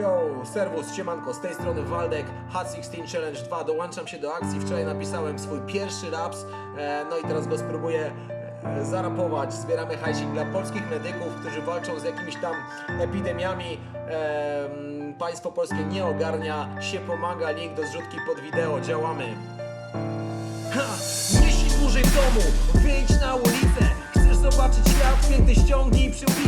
yo, serwus, siemanko, z tej strony Waldek, Hot 16 Challenge 2, dołączam się do akcji, wczoraj napisałem swój pierwszy raps, e, no i teraz go spróbuję e, zarapować, zbieramy hajsik dla polskich medyków, którzy walczą z jakimiś tam epidemiami, e, państwo polskie nie ogarnia, się pomaga, link do zrzutki pod wideo, działamy. Ha! Nie dłużej w domu, wyjdź na ulicę Chcesz zobaczyć świat, piękny ściągnij przyłbicę Nie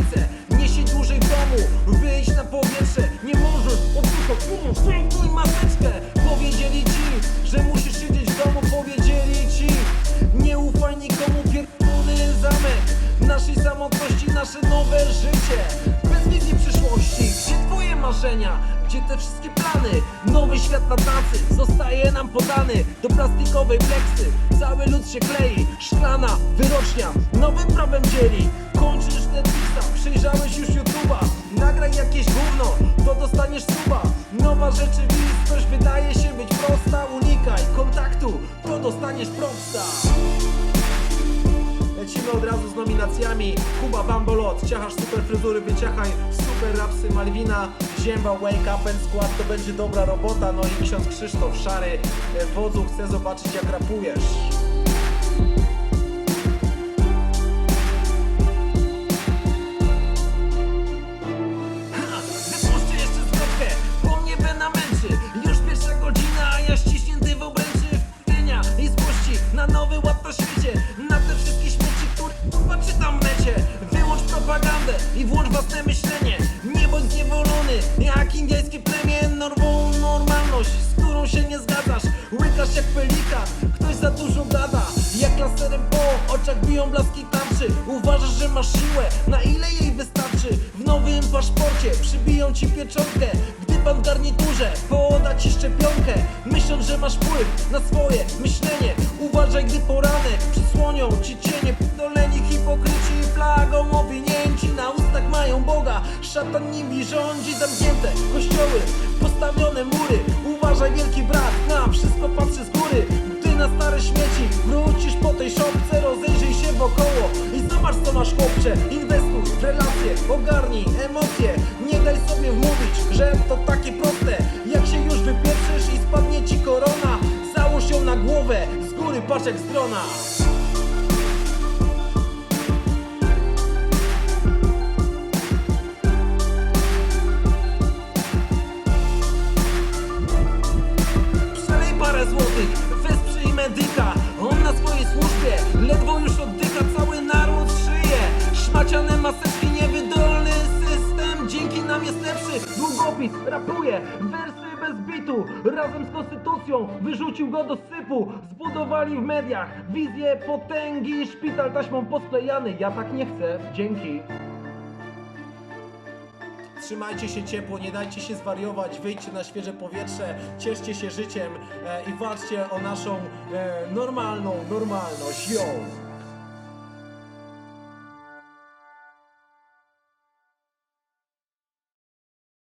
samotności, nasze nowe życie. Bez wizji przyszłości, gdzie twoje marzenia? Gdzie te wszystkie plany? Nowy świat na tacy zostaje nam podany. Do plastikowej pleksy Cały lud się klei. Szklana wyrocznia Nowym prawem dzieli. Kończysz Netflixa Przejrzałeś już YouTube'a. Nagraj jakieś gówno To dostaniesz suba. Nowa rzeczywistość wydaje się być prosta. Unikaj kontaktu To dostaniesz propsta Lecimy od razu z nominacjami. Kuba Bambolot, ciachasz super fryzury, wyciachaj super rapsy Malwina, Zięba, Wake Up and Skład, to będzie dobra robota. No i ksiądz Krzysztof Szary, e, wodzu chcę zobaczyć jak rapujesz. Na nowy ład na świecie Na te wszystkie śmieci, kurwa czytam w necie Wyłącz propagandę i włącz własne myślenie. Nie bądź zniewolony, jak indyjskie plemię Norwą normalność, z którą się nie zgadzasz. Łykasz jak pelikan, ktoś za dużo gada. Jak laserem po oczach biją blaski tarczy Uważasz, że masz siłę, na ile jej wystarczy? W nowym paszporcie przybiją ci pieczątkę. Gdy pan w garniturze poda ci szczepionkę Myśląc, że masz wpływ na swoje myślenie. Uważaj, gdy poranek przysłonią ci cienie. Doleni szatan nimi rządzi Zamknięte kościoły, postawione mury. Uważaj wielki brat, na wszystko patrzy z góry. Ty na stare śmieci wrócisz po tej szopce Rozejrzyj się wokoło i zobacz co masz chłopcze. Inwestuj w relacje, ogarnij emocje. Nie daj sobie wmówić, że to takie proste. Jak się już wypieprzysz i spadnie ci korona Załóż ją na głowę, z góry patrz jak z drona medyka On na swojej służbie, ledwo już oddycha Cały naród szyje, szmaciane maseczki Niewydolny system, dzięki nam jest lepszy. Długopis, rapuje, wersy bez bitu Razem z konstytucją, wyrzucił go do sypu. Zbudowali w mediach, wizję potęgi Szpital taśmą posklejany, ja tak nie chcę, dzięki Trzymajcie się ciepło, nie dajcie się zwariować, wyjdźcie na świeże powietrze, cieszcie się życiem e, i walczcie o naszą e, normalną normalność. Yo!